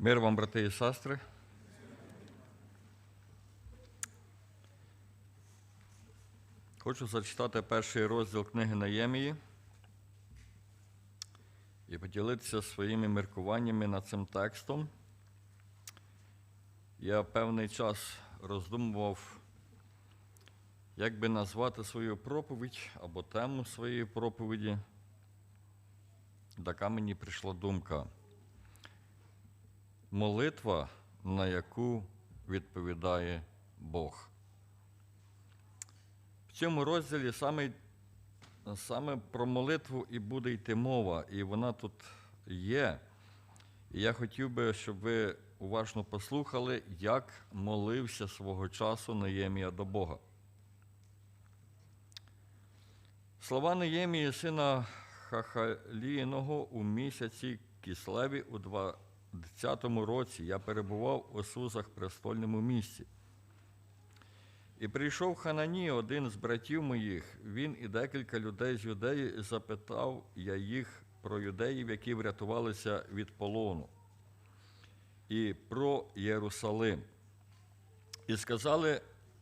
Мир вам, брати і сестри. Хочу зачитати перший розділ книги Наємії і поділитися своїми міркуваннями над цим текстом. Я певний час роздумував, як би назвати свою проповідь або тему своєї проповіді. Така мені прийшла думка. Молитва, на яку відповідає Бог. В цьому розділі саме, саме про молитву і буде йти мова, і вона тут є. І я хотів би, щоб ви уважно послухали, як молився свого часу Неємія до Бога. Слова Неємії, сина Хахаліїного, у місяці Кислеві у 20 році я перебував у Сузах престольному місці. І прийшов Ханані, один з братів моїх, він і декілька людей з юдеї, запитав я їх про юдеїв, які врятувалися від полону, і про Єрусалим. І сказали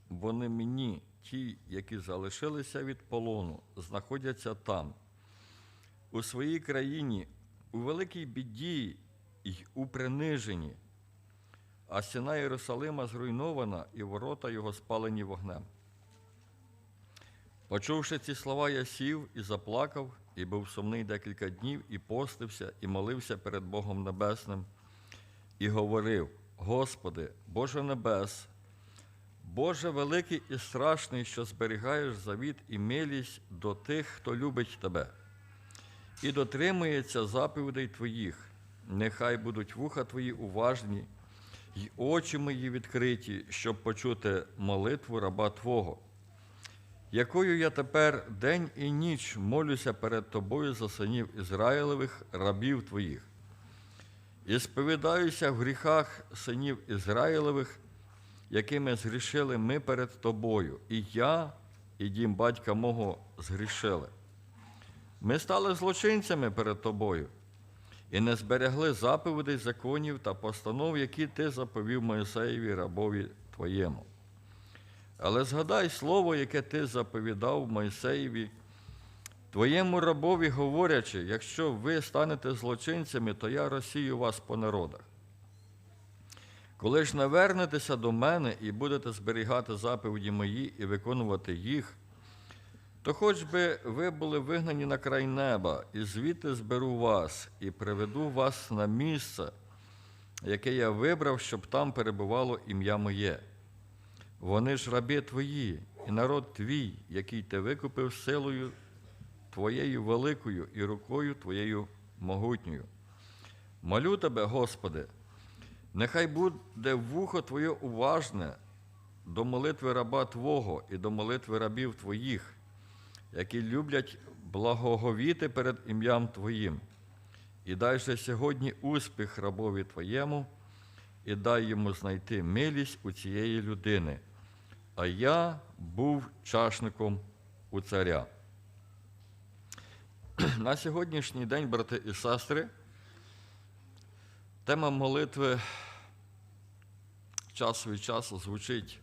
вони мені, ті, які залишилися від полону, знаходяться там, у своїй країні, у великій біді й у приниженні, а стіна Єрусалима зруйнована, і ворота його спалені вогнем. Почувши ці слова, я сів і заплакав, і був сумний декілька днів, і постився, і молився перед Богом Небесним, і говорив: Господи, Боже Небес, Боже великий і страшний, що зберігаєш завіт і милість до тих, хто любить Тебе, і дотримується заповідей Твоїх. Нехай будуть вуха Твої уважні, й очі мої відкриті, щоб почути молитву раба Твого, якою я тепер день і ніч молюся перед Тобою за синів Ізраїлевих, рабів Твоїх, і сповідаюся в гріхах синів Ізраїлевих, якими згрішили ми перед Тобою, і я, і дім батька мого згрішили. Ми стали злочинцями перед Тобою і не зберегли заповідей законів та постанов, які ти заповів Моїсеєві рабові твоєму. Але згадай слово, яке ти заповідав Мойсеєві, твоєму рабові, говорячи, якщо ви станете злочинцями, то я розсію вас по народах. Коли ж навернетеся до мене і будете зберігати заповіді мої і виконувати їх, то хоч би ви були вигнані на край неба, і звідти зберу вас, і приведу вас на місце, яке я вибрав, щоб там перебувало ім'я моє. Вони ж рабі твої, і народ твій, який ти викупив силою твоєю великою і рукою твоєю могутньою. Молю тебе, Господи, нехай буде вухо Твоє уважне до молитви раба Твого і до молитви рабів Твоїх, які люблять благоговіти перед ім'ям Твоїм. І дай же сьогодні успіх рабові Твоєму, і дай йому знайти милість у цієї людини. А я був чашником у царя. На сьогоднішній день, брати і сестри, тема молитви час від часу звучить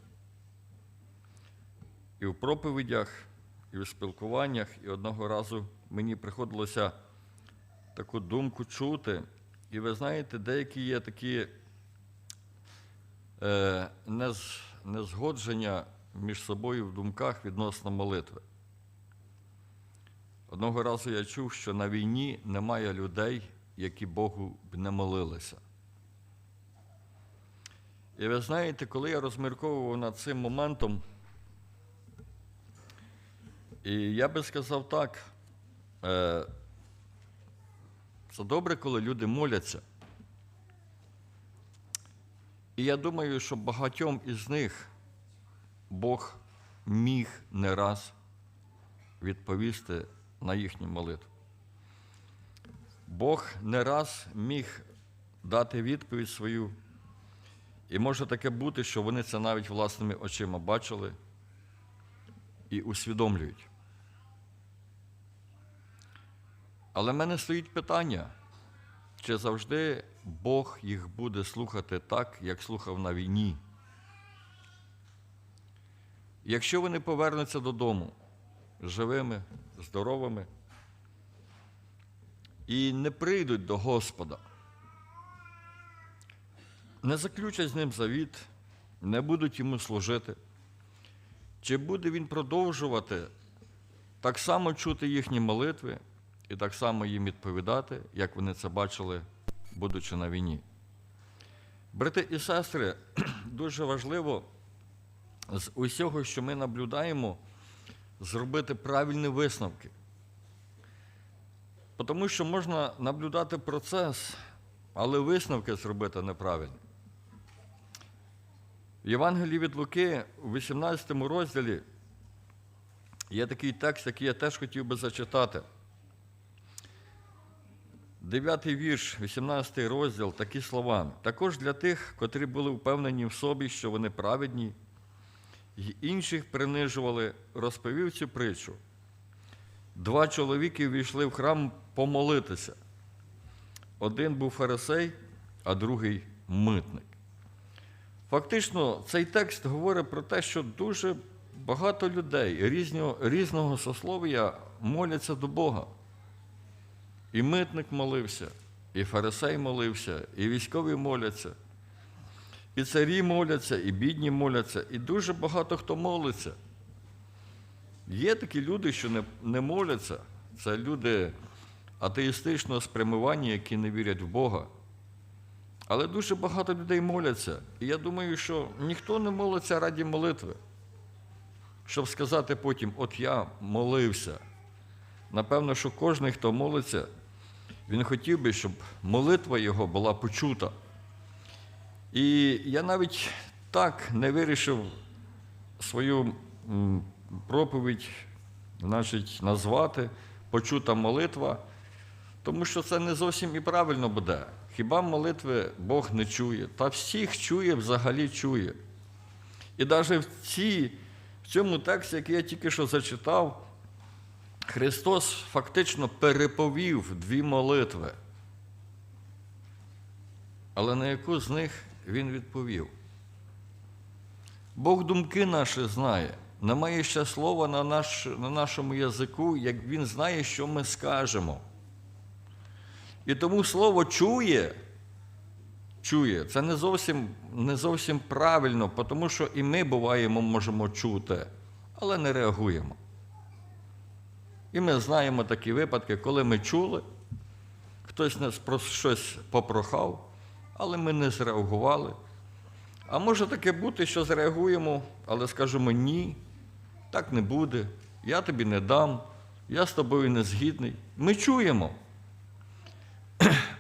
і в проповідях, і в спілкуваннях, і одного разу мені приходилося таку думку чути. І ви знаєте, деякі є такі е, незгодження між собою в думках відносно молитви. Одного разу я чув, що на війні немає людей, які Богу б не молилися. І ви знаєте, коли я розмірковував над цим моментом, і я би сказав так, е, це добре, коли люди моляться. І я думаю, що багатьом із них Бог міг не раз відповісти на їхню молитву. Бог не раз міг дати відповідь свою. І може таке бути, що вони це навіть власними очима бачили і усвідомлюють. Але в мене стоїть питання, чи завжди Бог їх буде слухати так, як слухав на війні? Якщо вони повернуться додому живими, здоровими і не прийдуть до Господа, не заключать з ним завіт, не будуть йому служити, чи буде він продовжувати так само чути їхні молитви і так само їм відповідати, як вони це бачили, будучи на війні? Брати і сестри, дуже важливо з усього, що ми наблюдаємо, зробити правильні висновки. Тому що можна наблюдати процес, але висновки зробити неправильно. В Євангелії від Луки у 18 розділі є такий текст, який я теж хотів би зачитати. Дев'ятий вірш, 18 розділ, такі слова. Також для тих, котрі були впевнені в собі, що вони праведні, й інших принижували, розповів цю притчу. Два чоловіки війшли в храм помолитися. Один був фарисей, а другий митник. Фактично, цей текст говорить про те, що дуже багато людей різного, різного сослов'я моляться до Бога. І митник молився, і фарисей молився, і військові моляться, і царі моляться, і бідні моляться, і дуже багато хто молиться. Є такі люди, що не, не моляться. Це люди атеїстичного спрямування, які не вірять в Бога. Але дуже багато людей моляться. І я думаю, що ніхто не молиться раді молитви, щоб сказати потім, от я молився. Напевно, що кожен, хто молиться, він хотів би, щоб молитва його була почута. І я навіть так не вирішив свою проповідь значить, назвати почута молитва, тому що це не зовсім і правильно буде. Хіба молитви Бог не чує? Та всіх чує, взагалі чує. І навіть в, в цьому тексті, який я тільки що зачитав, Христос фактично переповів дві молитви. Але на яку з них Він відповів? Бог думки наші знає. Немає ще слова на, наш, на нашому язику, як Він знає, що ми скажемо. І тому слово чує, чує, це не зовсім, не зовсім правильно, тому що і ми буваємо, можемо чути, але не реагуємо. І ми знаємо такі випадки, коли ми чули, хтось нас про щось попрохав, але ми не зреагували. А може таке бути, що зреагуємо, але скажемо ні, так не буде, я тобі не дам, я з тобою не згідний. Ми чуємо.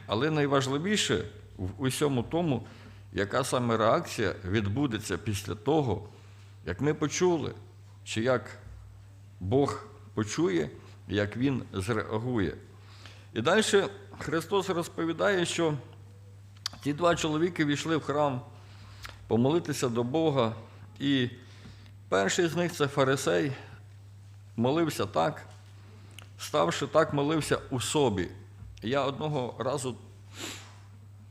Але найважливіше в усьому тому, яка саме реакція відбудеться після того, як ми почули, чи як Бог почує, як Він зреагує. І далі Христос розповідає, що ті два чоловіки війшли в храм помолитися до Бога, і перший з них це фарисей, молився так, ставши так, молився у собі. Я одного разу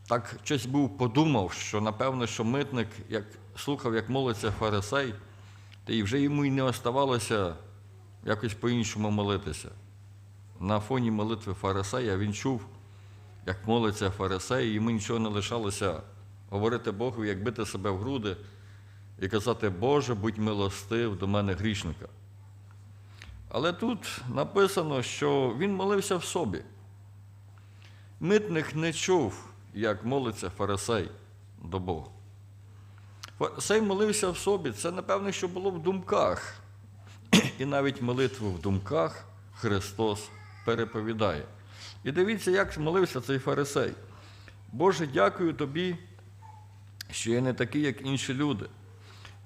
так щось був подумав, що напевно, що митник, як слухав, як молиться фарисей, то і вже йому й не оставалося якось по-іншому молитися. На фоні молитви фарисея він чув, як молиться фарисей, йому нічого не лишалося говорити Богу, як бити себе в груди і казати, Боже, будь милостив до мене грішника. Але тут написано, що він молився в собі. Митник не чув, як молиться фарисей до Бога. Фарисей молився в собі, це, напевно, що було в думках. І навіть молитву в думках Христос переповідає. І дивіться, як молився цей фарисей. Боже, дякую тобі, що я не такий, як інші люди,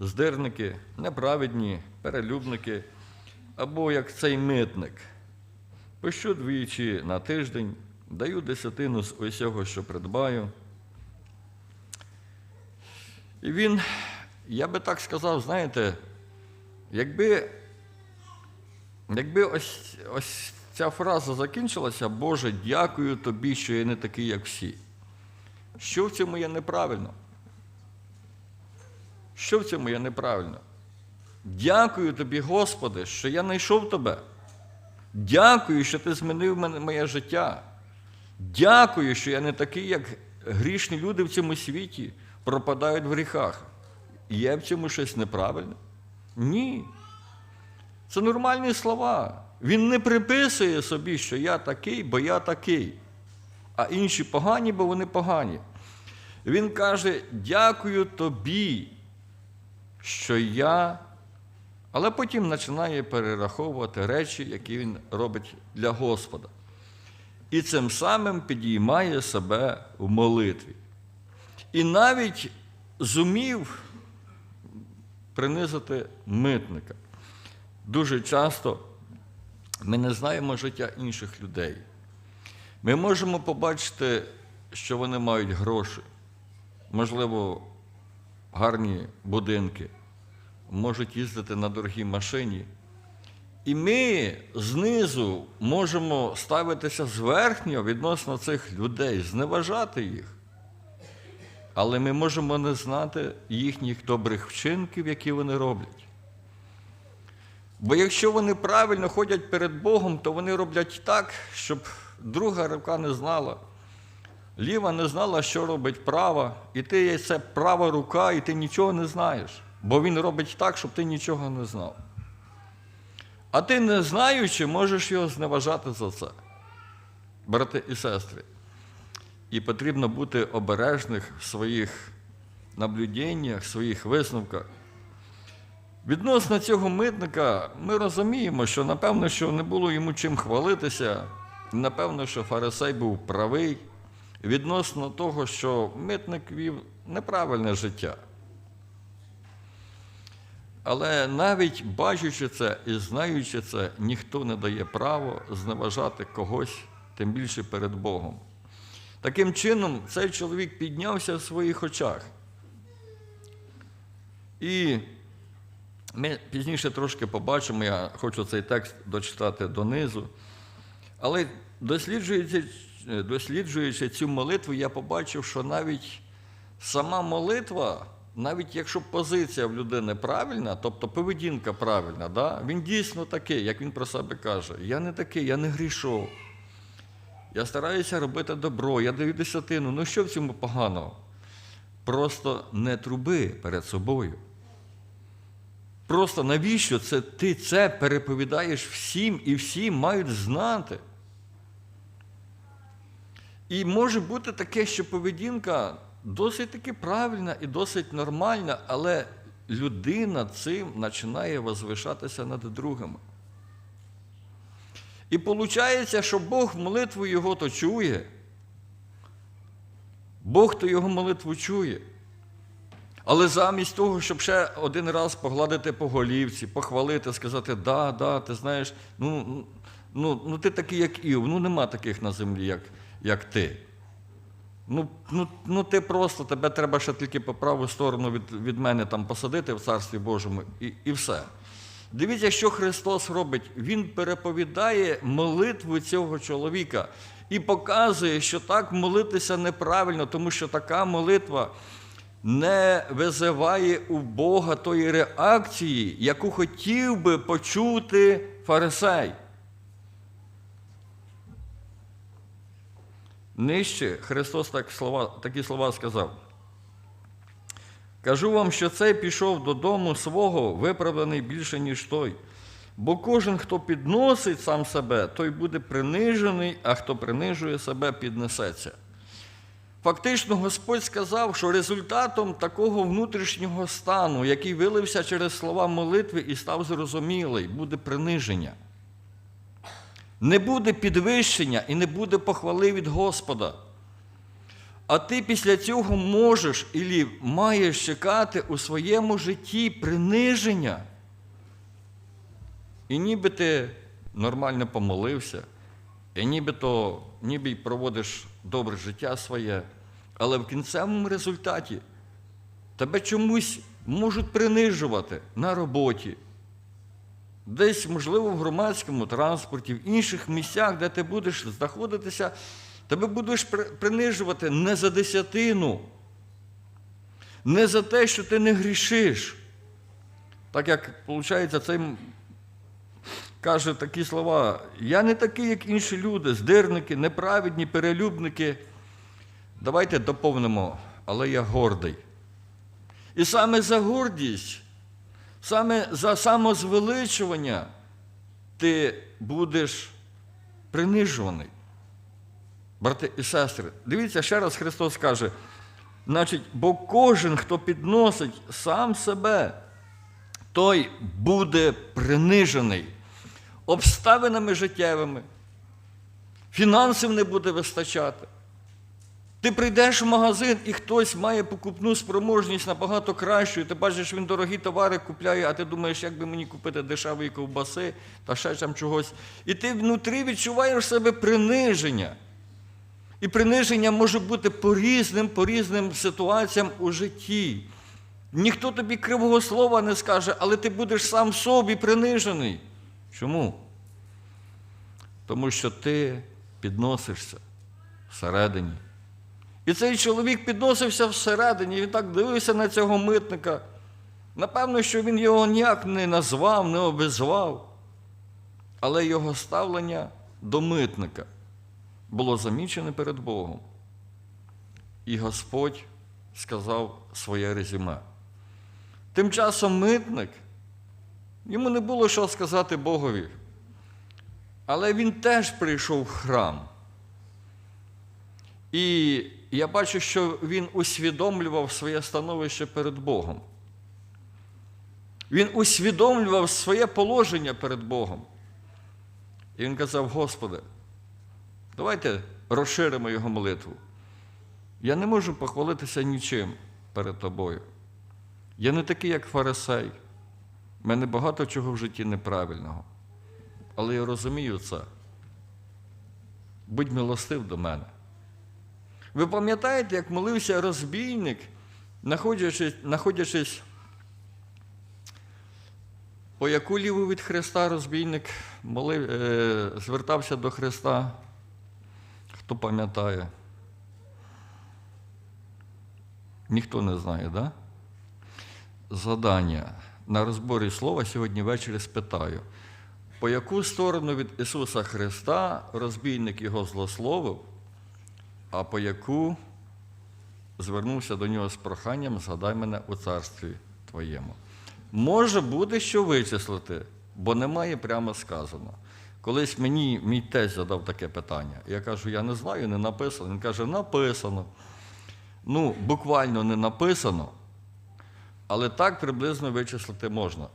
здирники, неправедні, перелюбники, або як цей митник. Пощу двічі на тиждень, даю десятину з усього, що придбаю. І він, я би так сказав, знаєте, якби, якби ось, ось ця фраза закінчилася, Боже, дякую тобі, що я не такий, як всі. Що в цьому є неправильно? Що в цьому є неправильно? Дякую тобі, Господи, що я знайшов тебе. Дякую, що ти змінив моє життя. Дякую, що я не такий, як грішні люди в цьому світі пропадають в гріхах. Є в цьому щось неправильне? Ні. Це нормальні слова. Він не приписує собі, що я такий, бо я такий, а інші погані, бо вони погані. Він каже: дякую тобі, що я. Але потім починає перераховувати речі, які він робить для Господа. І цим самим підіймає себе в молитві. І навіть зумів принизити митника. Дуже часто ми не знаємо життя інших людей. Ми можемо побачити, що вони мають гроші, можливо, гарні будинки, можуть їздити на дорогій машині. І ми знизу можемо ставитися зверхньо відносно цих людей, зневажати їх. Але ми можемо не знати їхніх добрих вчинків, які вони роблять. Бо якщо вони правильно ходять перед Богом, то вони роблять так, щоб друга рука не знала. Ліва не знала, що робить права, і ти є це права рука, і ти нічого не знаєш. Бо він робить так, щоб ти нічого не знав. А ти, не знаючи, можеш його зневажати за це, брати і сестри. І потрібно бути обережних в своїх наблюденнях, своїх висновках. Відносно цього митника ми розуміємо, що напевно, що не було йому чим хвалитися, напевно, що фарисей був правий відносно того, що митник вів неправильне життя. Але навіть бачачи це і знаючи це, ніхто не дає право зневажати когось, тим більше перед Богом. Таким чином, цей чоловік піднявся в своїх очах. І ми пізніше трошки побачимо, я хочу цей текст дочитати донизу. Але досліджуючи, досліджуючи цю молитву, я побачив, що навіть сама молитва, навіть якщо позиція в людини правильна, тобто поведінка правильна, да, він дійсно такий, як він про себе каже: я не такий, я не грішов. Я стараюся робити добро, я даю десятину. Ну що в цьому поганого? Просто не труби перед собою. Просто навіщо це ти це переповідаєш всім і всі мають знати? І може бути таке, що поведінка досить таки правильна і досить нормальна, але людина цим починає возвишатися над другими. І виходить, що Бог молитву його то чує. Бог то його молитву чує. Але замість того, щоб ще один раз погладити по голівці, похвалити, сказати, да, да, ти знаєш, ну, ну, ну ти такий, як Ів, ну нема таких на землі, як, як ти. Ну, ну, ну ти просто, тебе треба ще тільки по праву сторону від, від мене там посадити в Царстві Божому і, і все. Дивіться, що Христос робить. Він переповідає молитву цього чоловіка і показує, що так молитися неправильно, тому що така молитва не визиває у Бога тої реакції, яку хотів би почути фарисей. Нижче Христос так слова, такі слова сказав. Кажу вам, що цей пішов додому свого, виправданий більше, ніж той. Бо кожен, хто підносить сам себе, той буде принижений, а хто принижує себе, піднесеться. Фактично, Господь сказав, що результатом такого внутрішнього стану, який вилився через слова молитви і став зрозумілий, буде приниження. Не буде підвищення і не буде похвали від Господа. А ти після цього можеш і маєш чекати у своєму житті приниження. І ніби ти нормально помолився, і ніби то, ніби проводиш добре життя своє, але в кінцевому результаті тебе чомусь можуть принижувати на роботі, десь, можливо, в громадському транспорті, в інших місцях, де ти будеш знаходитися, тебе будеш принижувати не за десятину, не за те, що ти не грішиш. Так як, виходить, цей каже такі слова: я не такий, як інші люди, здирники, неправедні, перелюбники. Давайте доповнимо, але я гордий. І саме за гордість, саме за самозвеличування ти будеш принижуваний. Брати і сестри, дивіться, ще раз Христос каже, значить, бо кожен, хто підносить сам себе, той буде принижений обставинами життєвими, фінансів не буде вистачати. Ти прийдеш в магазин, і хтось має покупну спроможність набагато кращу, і ти бачиш, він дорогі товари купляє, а ти думаєш, як би мені купити дешевої ковбаси та ще там чогось. І ти внутрі відчуваєш себе приниження. І приниження може бути по різним, по різним ситуаціям у житті. Ніхто тобі кривого слова не скаже, але ти будеш сам собі принижений. Чому? Тому що ти підносишся всередині. І цей чоловік підносився всередині, він так дивився на цього митника. Напевно, що він його ніяк не назвав, не обізвав. Але його ставлення до митника було замічене перед Богом. І Господь сказав своє резюме. Тим часом митник, йому не було що сказати Богові. Але він теж прийшов в храм. І я бачу, що він усвідомлював своє становище перед Богом. Він усвідомлював своє положення перед Богом. І він казав: Господи, давайте розширимо його молитву. Я не можу похвалитися нічим перед тобою. Я не такий, як фарисей. У мене багато чого в житті неправильного. Але я розумію це. Будь милостив до мене. Ви пам'ятаєте, як молився розбійник, знаходячись, знаходячись по яку ліву від Христа розбійник молив, е, звертався до Христа? Хто пам'ятає? Ніхто не знає, так? Да? Задання. На розборі слова сьогодні ввечері спитаю, по яку сторону від Ісуса Христа розбійник його злословив, а по яку звернувся до нього з проханням згадай мене у царстві Твоєму. Може бути, що вичислити, бо немає прямо сказано. Колись мені мій тесть задав таке питання. Я кажу, я не знаю, не написано. Він каже, написано. Ну, буквально не написано, але так приблизно вичислити можна.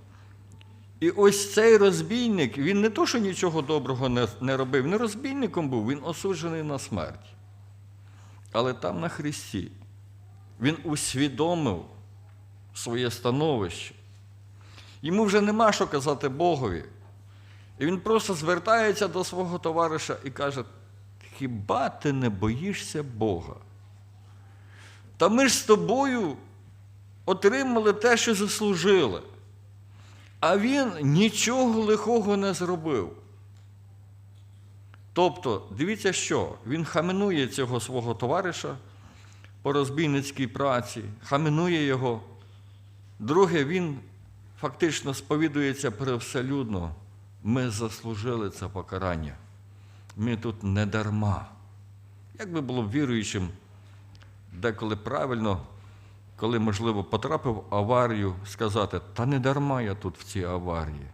І ось цей розбійник, він не то, що нічого доброго не, не робив, не розбійником був, він осуджений на смерть. Але там на Христі він усвідомив своє становище. Йому вже нема що казати Богові. І він просто звертається до свого товариша і каже: хіба ти не боїшся Бога? Та ми ж з тобою отримали те, що заслужили. А він нічого лихого не зробив. Тобто, дивіться, що він хаменує цього свого товариша по розбійницькій праці, хаменує його. Друге, він фактично сповідується привселюдно. Ми заслужили це покарання. Ми тут не дарма. Як би було б віруючим, деколи правильно, коли, можливо, потрапив в аварію, сказати, та не дарма я тут в цій аварії,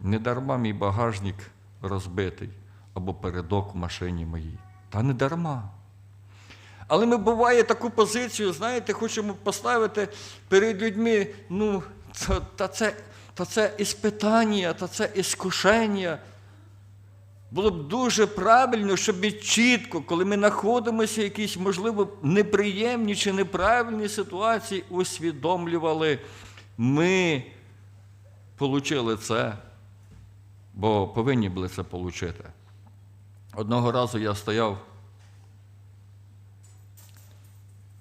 не дарма мій багажник розбитий або передок в машині моїй. Та не дарма. Але ми буває таку позицію, знаєте, хочемо поставити перед людьми, ну, та, та, це, та це іспитання, та це іскушення. Було б дуже правильно, щоб ми чітко, коли ми знаходимося в якійсь, можливо, неприємній чи неправильній ситуації, усвідомлювали, ми отримали це, бо повинні були це отримати. Одного разу я стояв,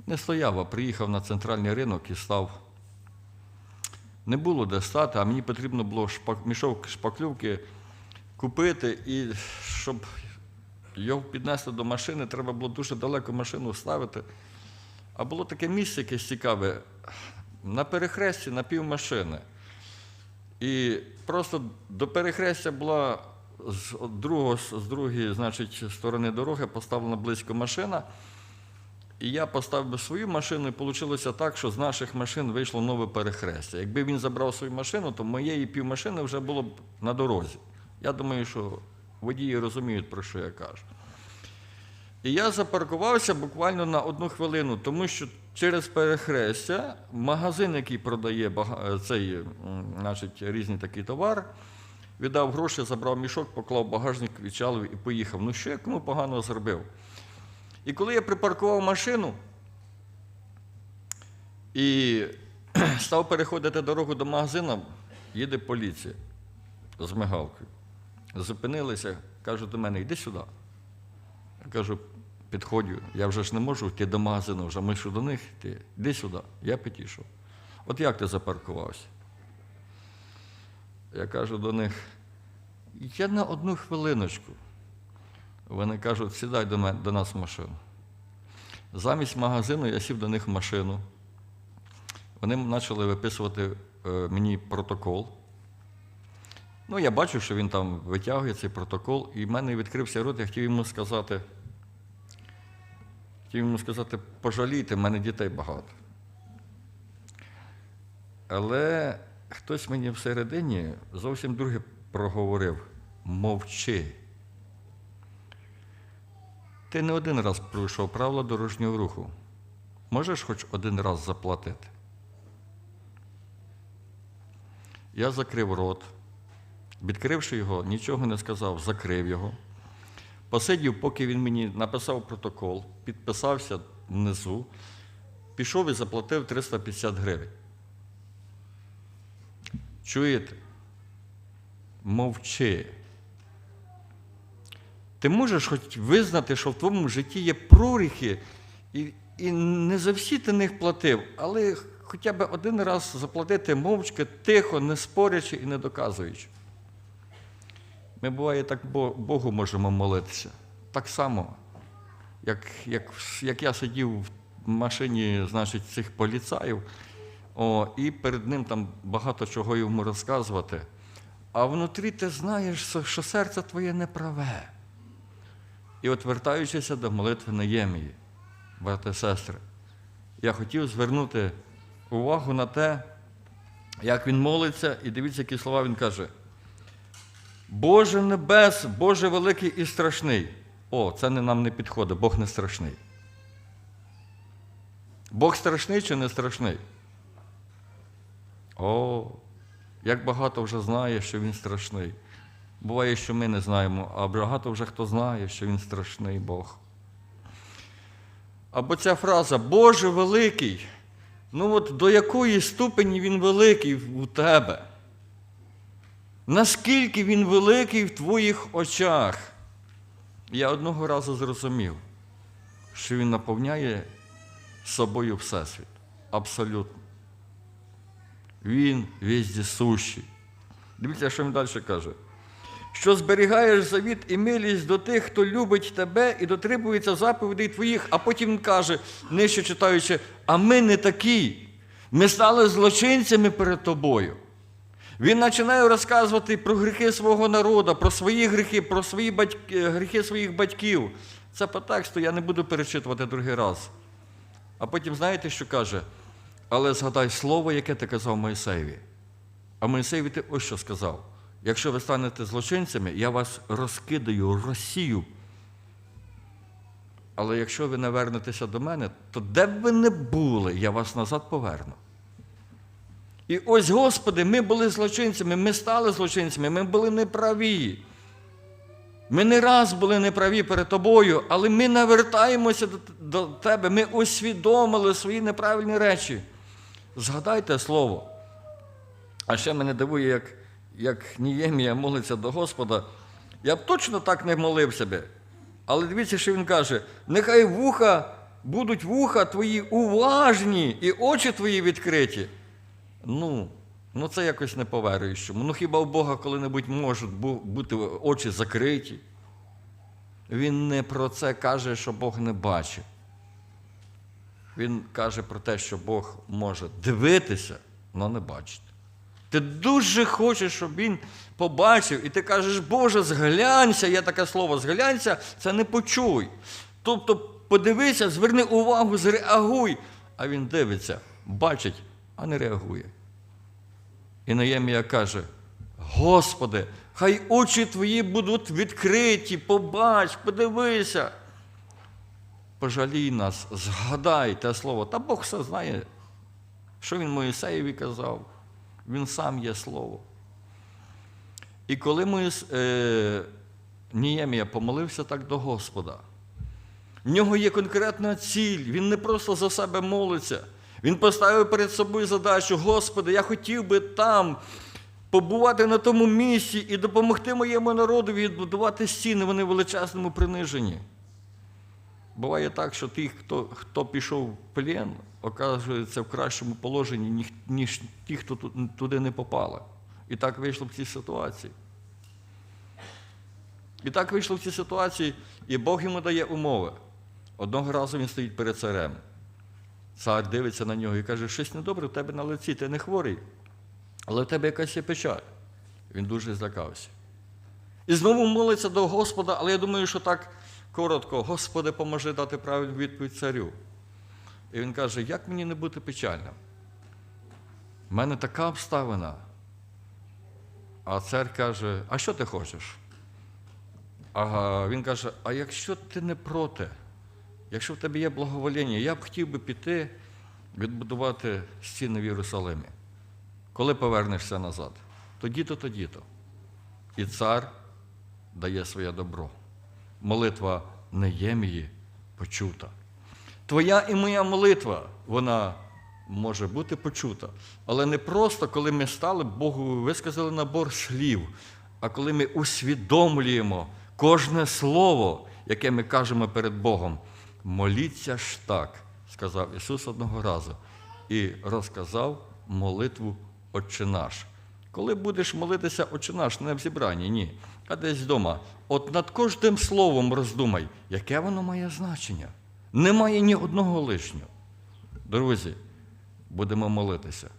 не стояв, а приїхав на центральний ринок і став Не було де стати, а мені потрібно було шпак, мішок шпаклювки купити, і щоб його піднести до машини, треба було дуже далеко машину ставити. А було таке місце якесь цікаве, на перехресті на пів машини. І просто до перехрестя була з другого, з другої значить, сторони дороги поставлена близько машина. І я поставив свою машину, і вийшло так, що з наших машин вийшло нове перехрестя. Якби він забрав свою машину, то моєї півмашини вже було б на дорозі. Я думаю, що водії розуміють, про що я кажу. І я запаркувався буквально на одну хвилину, тому що через перехрестя магазин, який продає цей, значить, різний такий товар, віддав гроші, забрав мішок, поклав багажник, відчалив і поїхав. Ну що я кому погано зробив? І коли я припаркував машину і став переходити дорогу до магазину, їде поліція з мигалкою. Зупинилися, кажуть до мене, йди сюди. Я кажу, підходжу, я вже ж не можу йти до магазину, вже мушу до них йти. Йди сюди. Я підійшов. От як ти запаркувався? Я кажу до них, я на одну хвилиночку. Вони кажуть, сідай до, мене, до нас в машину. Замість магазину я сів до них в машину. Вони почали виписувати е, мені протокол. Ну, я бачу, що він там витягує цей протокол, і в мене відкрився рот, я хотів йому сказати, хотів йому сказати, пожалійте, в мене дітей багато. Але хтось мені всередині зовсім друге проговорив: мовчи. Ти не один раз пройшов правила дорожнього руху. Можеш хоч один раз заплатити? Я закрив рот, відкривши його, нічого не сказав, закрив його. Посидів, поки він мені написав протокол, підписався внизу, пішов і заплатив 350 гривень. Чуєте? Мовчи. Ти можеш хоч визнати, що в твоєму житті є проріхи, і, і не за всі ти них платив, але хоча б один раз заплатити мовчки, тихо, не спорячи і не доказуючи. Ми буває так Богу можемо молитися. Так само, як, як, як я сидів в машині, значить, цих поліцаїв, о, і перед ним там багато чого йому розказувати. А внутрі ти знаєш, що- серце твоє неправе. І от вертаючися до молитви Наємії, брати і сестри, я хотів звернути увагу на те, як він молиться, і дивіться, які слова він каже. Боже небес, Боже великий і страшний. О, це нам не підходить, Бог не страшний. Бог страшний чи не страшний? О, як багато вже знає, що він страшний. Буває, що ми не знаємо, а багато вже хто знає, що він страшний Бог. Або ця фраза Боже великий. Ну от до якої ступені він великий у тебе? Наскільки він великий в твоїх очах? Я одного разу зрозумів, що він наповняє собою Всесвіт. Абсолютно. Він віздісущий. Дивіться, що він далі каже. Що зберігаєш завіт і милість до тих, хто любить тебе і дотримується заповідей твоїх, а потім він каже, нижче читаючи, а ми не такі. Ми стали злочинцями перед тобою. Він починає розказувати про гріхи свого народу, про свої гріхи, про свої батьки, гріхи своїх батьків. Це по тексту я не буду перечитувати другий раз. А потім знаєте, що каже? Але згадай слово, яке ти казав Моїсеєві. А Моїсеєві ти ось що сказав. Якщо ви станете злочинцями, я вас розкидаю, розсію. Але якщо ви не вернетеся до мене, то де б ви не були, я вас назад поверну. І ось, Господи, ми були злочинцями, ми стали злочинцями, ми були неправі. Ми не раз були неправі перед тобою, але ми навертаємося до, тебе, ми усвідомили свої неправильні речі. Згадайте слово. А ще мене дивує, як, як Ніємія молиться до Господа. Я б точно так не молився би. Але дивіться, що він каже: нехай вуха будуть вуха твої уважні і очі твої відкриті. Ну, Ну, це якось не по віруючому. Ну хіба у Бога коли-небудь можуть бути очі закриті? Він не про це каже, що Бог не бачить. Він каже про те, що Бог може дивитися, але не бачити. Ти дуже хочеш, щоб він побачив, і ти кажеш, Боже, зглянься, є таке слово, зглянься, це не почуй. Тобто подивися, зверни увагу, зреагуй. А він дивиться, бачить, а не реагує. І Наємія каже: Господи, хай очі твої будуть відкриті, побач, подивися. Пожалій нас, згадай те слово. Та Бог все знає, що він Моїсеєві казав. Він сам є слово. І коли Моїс, е, Ніємія помолився так до Господа, в нього є конкретна ціль, він не просто за себе молиться. Він поставив перед собою задачу: Господи, я хотів би там побувати на тому місці і допомогти моєму народу відбудувати стіни, вони в величезному приниженні. Буває так, що ті, хто, хто пішов в плен, оказується в кращому положенні, ніж ті, хто туди не попали. І так вийшло в цій ситуації. І так вийшло в цій ситуації, і Бог йому дає умови. Одного разу він стоїть перед царем. Цар дивиться на нього і каже, щось недобре в тебе на лиці, ти не хворий, але в тебе якась є печаль. Він дуже злякався. І знову молиться до Господа, але я думаю, що так коротко, Господи, поможи дати правильну відповідь царю. І він каже, як мені не бути печальним? У мене така обставина. А цар каже, а що ти хочеш? А він каже: а якщо ти не проти, якщо в тебе є благовоління, я б хотів би піти відбудувати стіни в Єрусалимі. Коли повернешся назад? Тоді-то, тоді-то. І цар дає своє добро. Молитва Неємії почута. Твоя і моя молитва, вона може бути почута, але не просто, коли ми стали Богу, висказали набор слів, а коли ми усвідомлюємо кожне слово, яке ми кажемо перед Богом. Моліться ж так, сказав Ісус одного разу, і розказав молитву Отче наш. Коли будеш молитися Отче наш, не в зібранні, ні, а десь вдома. От над кожним словом роздумай, яке воно має значення. Немає ні одного лишнього. Друзі, будемо молитися.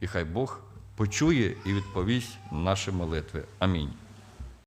І хай Бог почує і відповість наші молитви. Амінь.